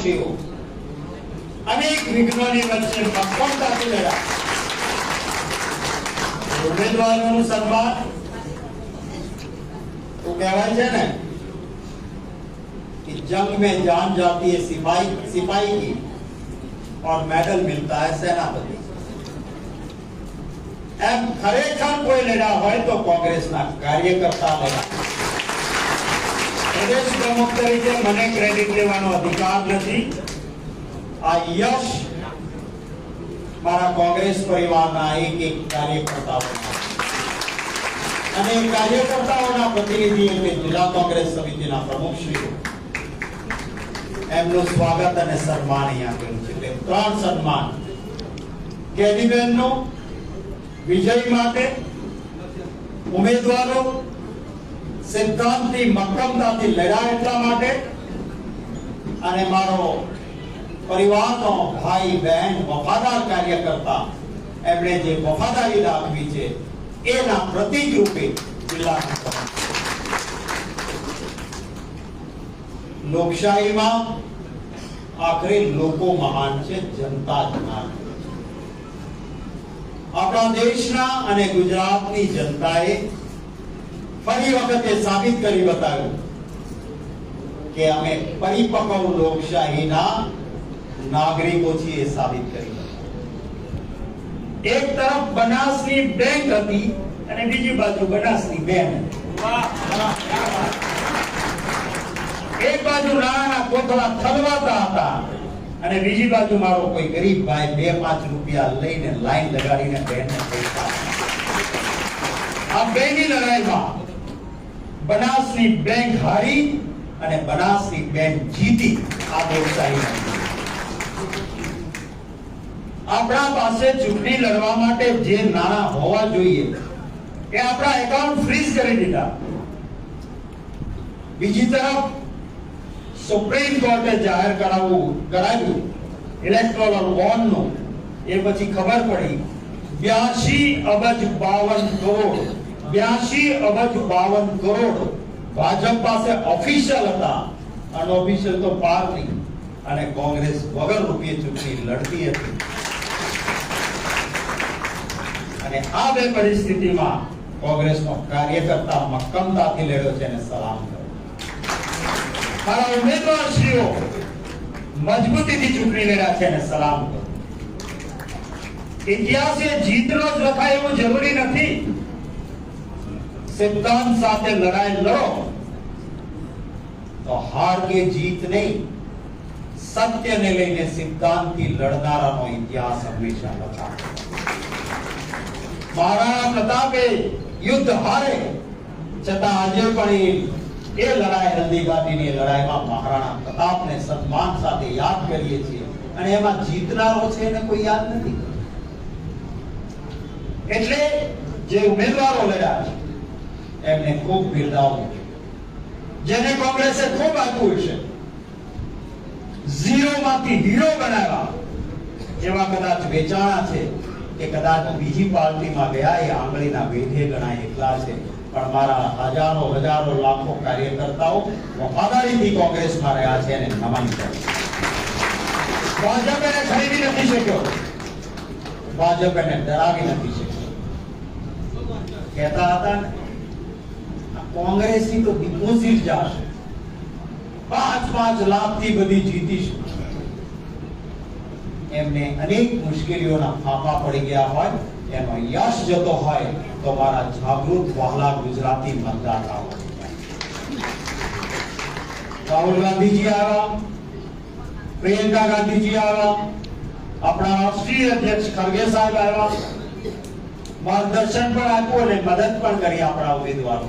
ઉમેદવારશ્રીઓ અનેક વિઘ્નોની વચ્ચે મક્કમતાથી લડ્યા ઉમેદવારોનું સન્માન તો કહેવાય છે ને कि जंग में जान जाती है सिपाही सिपाही की और मेडल मिलता है सेनापति એમ ખરેખર કોઈ લડ્યા હોય તો કોંગ્રેસના કાર્યકર્તા લડ્યા પ્રદેશ પ્રમુખ તરીકે મને ક્રેડિટ લેવાનો અધિકાર નથી. આ યશ મારા કોંગ્રેસ પરિવારના એક એક કાર્યકર્તાઓ અને કાર્યકર્તાઓના પ્રતિનિધિ એટલે જિલ્લા કોંગ્રેસ સમિતિના પ્રમુખશ્રીઓ. એમનું સ્વાગત અને સન્માન અહીંયા કર્યું છે. ત્રણ સન્માન. કેદીબેનનું વિજય માટે ઉમેદવારો સિદ્ધાંતથી મક્કમતાથી લડ્યા એટલા માટે? અને મારો પરિવારનો ભાઈ, બહેન, વફાદાર કાર્યકર્તા, એમણે જે વફાદારી દાખવી છે, એના પ્રતીક રૂપે જિલ્લા લોકશાહીમાં આખરે લોકો મહાન છે, જનતા જ આપણા દેશના અને ગુજરાતની જનતાએ ફરી વખતે સાબિત કરી બતાવ્યું કે અમે પરિપક્વ લોકશાહીના નાગરિકો છીએ એ સાબિત કરી બતાવ્યું. એક તરફ બનાસની બેંક હતી અને બીજી બાજુ બનાસની બેન એક બાજુ નાણાના કોથળા થલવાતા હતા અને બીજી બાજુ મારો કોઈ ગરીબ ભાઈ બે પાંચ રૂપિયા લઈને લાઈન લગાડીને બેનને પૈસા આપે. આ બેની લડાઈમાં બનાસની બેંક હારી અને બનાસની બેંક જીતી. આ લોકશાહી આપણા પાસે ચૂંટણી લડવા માટે જે નાણાં હોવા જોઈએ, એ આપણા એકાઉન્ટ ફ્રીઝ કરી દીધા. બીજી તરફ સુપ્રીમ કોર્ટે જાહેર કરાવવું, કરાવ્યું. ઇલેક્ટોરલ બોન્ડનું એ પછી ખબર પડી. બ્યાસી અબજ બાવન કરોડ. બ્યાસી અબજ બાવન કરોડ ભાજપ પાસે ઓફિશિયલ હતા. અનઓફિશિયલ તો પાર નહીં. અને કોંગ્રેસ વગર રૂપિયે ચૂંટણી લડતી હતી. અને આ બે પરિસ્થિતિમાં કોંગ્રેસનો કાર્યકર્તા મક્કમતાથી લડ્યો છે અને સલામ કર્યો. મારા ઉમેદવારશ્રીઓ, મજબૂતીથી ચૂંટણી લડ્યા છે અને સલામ કર્યો. ઇતિહાસે જીતનો જ લખાય એવું જરૂરી નથી. સિદ્ધાંત સાથે લડાઈ લડો, તો હાર કે જીત નહીં. સત્યને લઈને સિદ્ધાંતથી લડનારાનો ઇતિહાસ હંમેશા લખાય મહારાણા પ્રતાપે યુદ્ધ હારે, છતાં આજે પણ એ લડાઈ હલ્દીઘાટીની લડાઈમાં મહારાણા પ્રતાપને સન્માન સાથે યાદ કરીએ છીએ. અને એમાં જીતનારો છે એને કોઈ યાદ નથી. એટલે જે ઉમેદવારો લડ્યા છે એમને ખૂબ બિરદાવવું જેને કોંગ્રેસે ખૂબ આપ્યું છે. ઝીરો માંથી હીરો બનાવ્યા. એવા કદાચ વેચાણા છે કે કદાચ બીજી પાર્ટીમાં ગયા એ આંગળીના વેઢે ગણાય એટલા છે. પણ મારા હજારો હજારો લાખો કાર્યકર્તાઓ વફાદારીથી કોંગ્રેસમાં રહ્યા છે અને નમન કરે ભાજપ એને ખરીદી નથી શક્યો. ભાજપ એને ડરાવી નથી શક્યો. કહેતા હતા ને કોંગ્રેસની તો ડિપોઝિટ જશે પાંચ પાંચ લાખથી બધી જીતીશું એમને અનેક મુશ્કેલીઓના ફાંફા પડી ગયા હોય એનો યશ જતો હોય તો મારા જાગૃત વહાલા ગુજરાતી મતદાતાઓ રાહુલ ગાંધીજી આવ્યા પ્રિયંકા ગાંધીજી આવ્યા આપણા રાષ્ટ્રીય અધ્યક્ષ ખરગે સાહેબ આવ્યા માર્ગદર્શન પણ આપ્યું અને મદદ પણ કરી આપણા ઉમેદવારો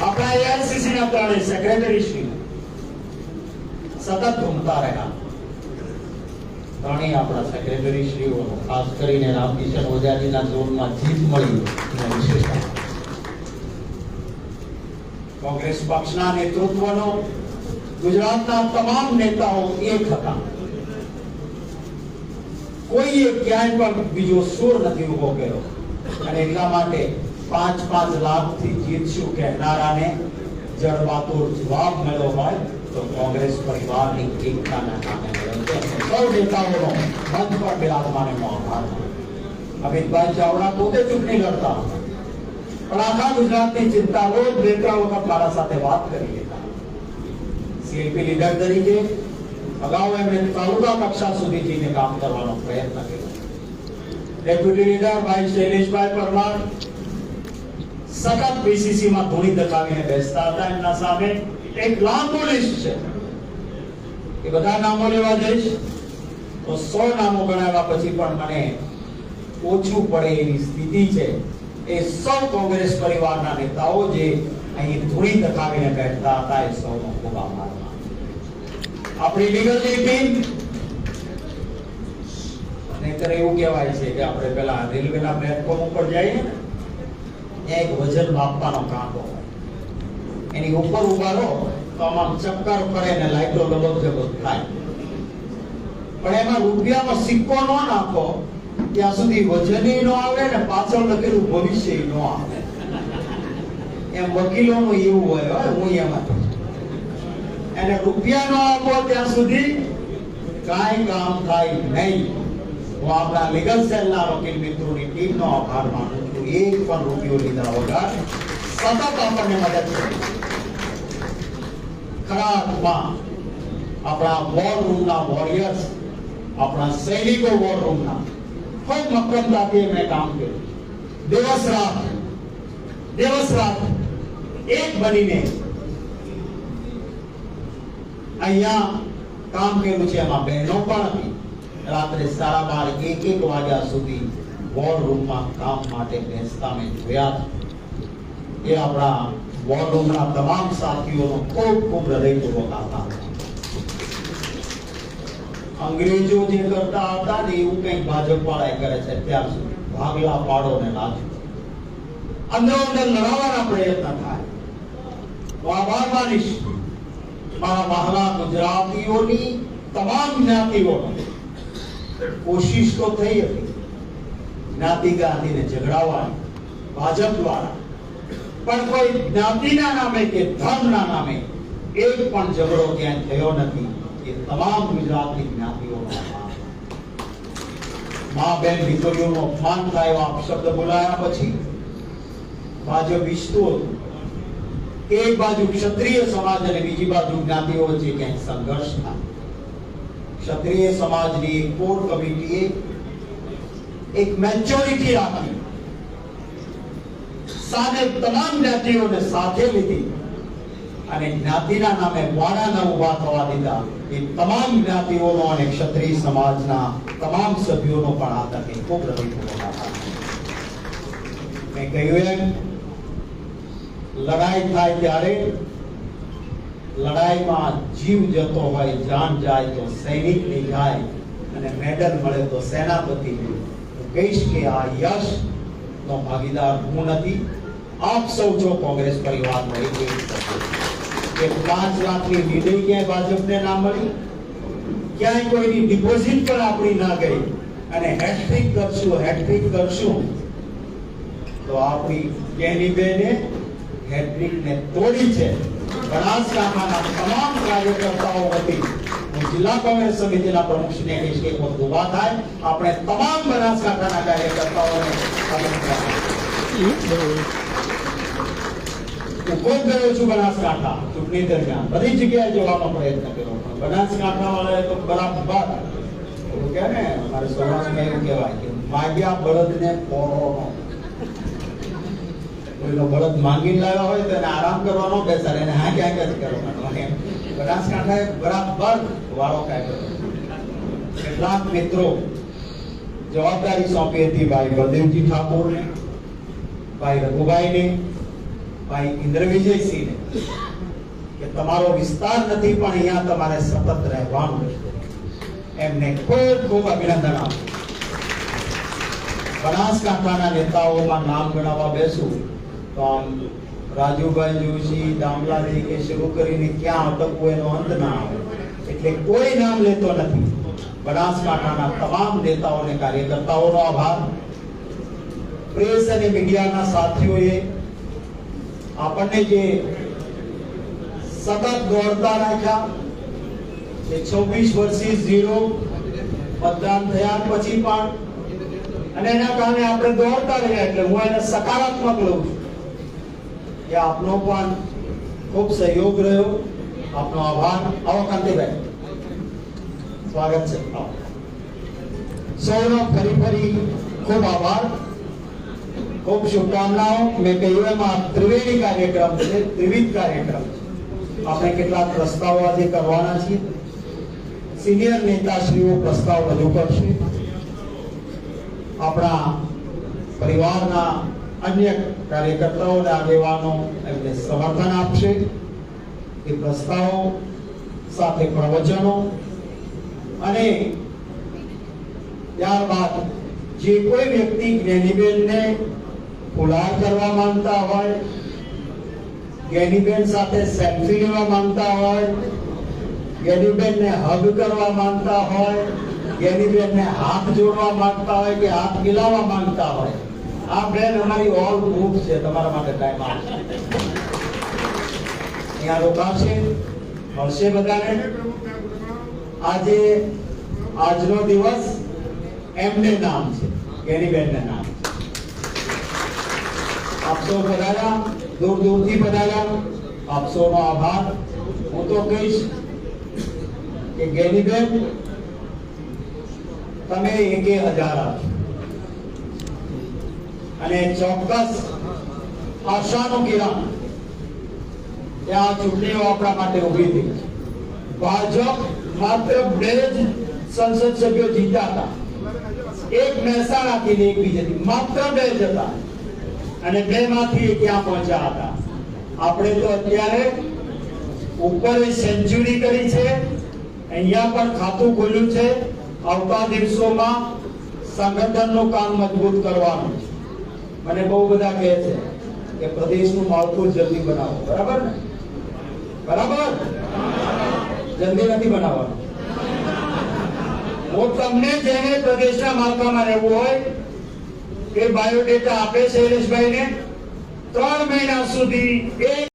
આપણા એઆઈસીસી ના ત્રણેય સેક્રેટરી શ્રી સતત ઘૂમતા રહ્યા ત્રણેય આપણા સેક્રેટરી શ્રીઓ ખાસ કરીને રામકિશન ઓઝાજીના ઝોનમાં જીત મળી એનો વિશેષતા કોંગ્રેસ પક્ષના નેતૃત્વનો ગુજરાતના તમામ નેતાઓ એક હતા કોઈએ ક્યાંય પણ બીજો સૂર નથી ઉભો કર્યો અને એટલા માટે પાંચ પાંચ લાખથી જીતશું કહેનારાને જડબાતોડ જવાબ મળ્યો હોય તો કોંગ્રેસ પરિવારની એકતાના નામે મળ્યો છે સૌ નેતાઓનો મંચ પર બિરાજમાન એનો આભાર અમિતભાઈ ચાવડા પોતે ચૂંટણી લડતા હતા પણ આખા ગુજરાતની ચિંતા રોજ બે ત્રણ વખત મારા સાથે વાત કરી લેતા સીએલપી લીડર તરીકે અગાઉ એમણે તાલુકા કક્ષા સુધી જઈને કામ કરવાનો પ્રયત્ન કર્યો ડેપ્યુટી લીડર ભાઈ શૈલેષભાઈ પરમાર સતત પીસીસી માં ધૂણી દકાવીને બેસતા હતા. એમના સામે એક લાંબુ લિસ્ટ છે. એ બધા નામો લેવા જઈશ. તો સો નામો ગણાવ્યા પછી પણ મને ઓછું પડે એવી સ્થિતિ છે. એ સૌ કોંગ્રેસ પરિવારના નેતાઓ જે અહીં ધૂણી દકાવીને બેઠતા હતા, એ સૌનો ખૂબ આભાર આપણી લીગલ ટીમ નહીતર એવું કહેવાય છે કે આપણે પેલા રેલવેના પ્લેટફોર્મ ઉપર જઈએ ને ત્યાં એક વજન માપવાનો કાંટો હોય. એની ઉપર ઊભા રહો તો આમાં ચક્કર કરે ને લાઈટો લગભગ જગત થાય. પણ એમાં રૂપિયાનો સિક્કો ન નાખો, ત્યાં સુધી વજનય ન આવે ને પાછળ લખેલું ભવિષ્ય ન આવે. એમ વકીલોનું એવું હોય, હું એમાં એને રૂપિયા ન આપો ત્યાં સુધી, કાંઈ કામ થાય નહીં. હું આપણા લીગલ સેલના વકીલ મિત્રોની ટીમનો આભાર માનું છું એક પણ રૂપિયો લીધા વગર સતત આપણને મદદ કરી ખરા અર્થમાં આપણા વોર રૂમના વોરિયર્સ આપણા સૈનિકો વોર રૂમના ખૂબ મક્કમતાથી એમણે કામ કર્યું દિવસ રાત દિવસ રાત એક બનીને અહીંયા કામ કર્યું છે એમાં બહેનો પણ હતી રાત્રે સાડા બાર એક એક વાગ્યા સુધી વોર રૂમમાં કામ માટે બેસતા મેં જોયા છે. એ આપણા વોર રૂમના તમામ સાથીઓનો ખૂબ ખૂબ હૃદયપૂર્વક આભાર અંગ્રેજો જે કરતા હતા ને એવું કંઈક ભાજપ વાળા કરે છે અત્યાર સુધી ભાગલા પાડો ને લાજો અંદર અંદર લડાવવાના પ્રયત્ન થાય તો આભાર માનીશ મારા મહાલા ગુજરાતીઓની તમામ જ્ઞાતિઓનો કોશિશ તો થઈ હતી જ્ઞાતિ ગાંધીને ઝઘડાવવાની ભાજપ દ્વારા પણ કોઈ જ્ઞાતિના નામે કે ધર્મના નામે એક પણ ઝઘડો ક્યાંય થયો નથી એ તમામ ગુજરાતની જ્ઞાતિઓનો આભાર. મા બેન દીકરીઓનો અપમાન થાય એવા અપશબ્દ બોલાયા પછી ભાજપ ઈચ્છતું હતું કે એક બાજુ ક્ષત્રિય સમાજ અને બીજી બાજુ જ્ઞાતિઓ વચ્ચે ક્યાંક સંઘર્ષ થાય ક્ષત્રિય સમાજની એક કોર કમિટીએ એક મેચ્યોરિટી રાખી સાથે તમામ જ્ઞાતિઓને સાથે લીધી અને જ્ઞાતિના નામે વાડા ન ઉભા થવા દીધા એ તમામ જ્ઞાતિઓનો અને ક્ષત્રિય સમાજના તમામ સભ્યોનો પણ આ તકે ખૂબ હૃદયપૂર્વક આભાર મેં કહ્યું એમ લડાઈ થાય ત્યારે લડાઈમાં જીવ જતો હોય જાન જાય તો સૈનિકની જાય અને મેડલ મળે તો સેનાપતિને હું કહીશ કે આ યશ નો ભાગીદાર હું નથી. આપ સૌ છો કોંગ્રેસ પરિવારનો એક એક કે પાંચ લાખની નિર્ણય ક્યાંય ભાજપને ના મળી? ક્યાંય કોઈની ડિપોઝિટ પણ આપણી ના ગઈ? અને હેટ્રિક કરશું હેટ્રિક કરશું. તો આપણી કેની બેને હેટ્રિકને તોડી છે. બનાસકાંઠાના તમામ કાર્યકર્તાઓ વતી હું જિલ્લા કોંગ્રેસ સમિતિના પ્રમુખશ્રીને કહીશ કે ઊભા થાય. આપણે તમામ બનાસકાંઠાના કાર્યકર્તાઓને ખુદ ગયો છું બનાસકાંઠા ચૂંટણી દરમિયાન. બધી જગ્યાએ જવાનો પ્રયત્ન કર્યો પણ બનાસકાંઠા વાળાએ તો બરાબર એવું કહે ને, અમારે સૌરાષ્ટ્રમાં એવું કહેવાય કે માગ્યા બળદને પોરો કોઈનો બળદ માંગીને લાવ્યા હોય તો એને આરામ કરવાનો બેસાડે એને હા ક્યાં ક્યાં કરવાનો. બનાસકાંઠાએ બરાબર વાળો કાઢ્યો કેટલાક મિત્રો જવાબદારી સોંપી હતી ભાઈ બળદેવજી ઠાકોરને ભાઈ રઘુભાઈને ભાઈ ઇન્દ્રવિજયસિંહને કે તમારો વિસ્તાર નથી પણ અહીંયા તમારે સતત રહેવાનું એમને ખૂબ ખૂબ અભિનંદન આપું બનાસકાંઠાના નેતાઓમાં નામ ગણાવવા બેસું તો આમ રાજુભાઈ જોશી દામલાજી કે શરૂ કરીને ક્યાં અટકવું એનો અંત ના આવે. એટલે કોઈ નામ લેતો નથી. બનાસકાંઠાના તમામ નેતાઓ અને કાર્યકર્તાઓનો આભાર. પ્રેસ અને મીડિયાના સાથીઓએ આપણને જે સતત દોડતા રાખ્યા એ છવ્વીસ વર્ષી ઝીરો મતદાન થયા પછી પણ, અને એના કારણે આપણે દોડતા રહ્યા એટલે હું એને સકારાત્મક લઉં છું. કે આપનો પણ ખૂબ સહયોગ રહ્યો આપનો આભાર આવો કાંતિભાઈ સ્વાગત છે આવો. સૌનો ફરી ફરી ખૂબ આભાર ખૂબ શુભકામનાઓ મેં કહ્યું એમ આ ત્રિવેણી કાર્યક્રમ છે ત્રિવિધ કાર્યક્રમ છે આપણે કેટલાક પ્રસ્તાવો આજે કરવાના છીએ સિનિયર નેતાશ્રીઓ પ્રસ્તાવ રજૂ કરશે આપણા પરિવારના અન્ય કાર્યકર્તાઓ આગેવાનો એમને સમર્થન આપશે. એ પ્રસ્તાવો સાથે પ્રવચનો અને ત્યારબાદ જે કોઈ વ્યક્તિ જ્ઞાનીબેનને ફુલાર કરવા માંગતા હોય, જ્ઞાનીબેન સાથે સેલ્ફી લેવા માંગતા હોય, જ્ઞાનીબેનને હગ કરવા માંગતા હોય, જ્ઞાનીબેનને હાથ જોડવા માંગતા હોય કે હાથ મિલાવવા માંગતા હોય આ બેન અમારી ઓલ ગ્રુપ છે તમારા માટે ટાઈમ આપશે અહીંયા રોકાશે મળશે બધાને આજે આજનો દિવસ એમને નામ છે ગેરીબેનને નામ છે આપ સૌ પધાર્યા દૂર દૂરથી પધાર્યા આપ સૌનો આભાર હું તો કહીશ કે ગેરીબેન તમે એકે હજાર આપો અને ચોક્કસ આશાનું કિરણ ત્યાં ચૂંટણીઓ આપણા માટે ઊભી થઈ. ભાજપ માત્ર બે જ સંસદ સભ્યો જીત્યા હતા. એક મહેસાણાથી ને એક બીજેથી માત્ર બે જ હતા. અને બે માંથી ત્યાં પહોંચ્યા હતા. આપણે તો અત્યારે ઉપર સેન્ચુરી કરી છે. અહીંયા પણ ખાતું ખોલ્યું છે. આવતા દિવસોમાં સંગઠનનું કામ મજબૂત કરવાનું છે. મને બહુ બધા કહે છે કે પ્રદેશનું માળખું જલ્દી બનાવો. બરાબર ને? બરાબર? જલ્દી નથી બનાવવાનું. હું તમને જેને પ્રદેશના માળખામાં રહેવું હોય, એ બાયોડેટા આપે શૈલેષભાઈને ત્રણ મહિના સુધી એક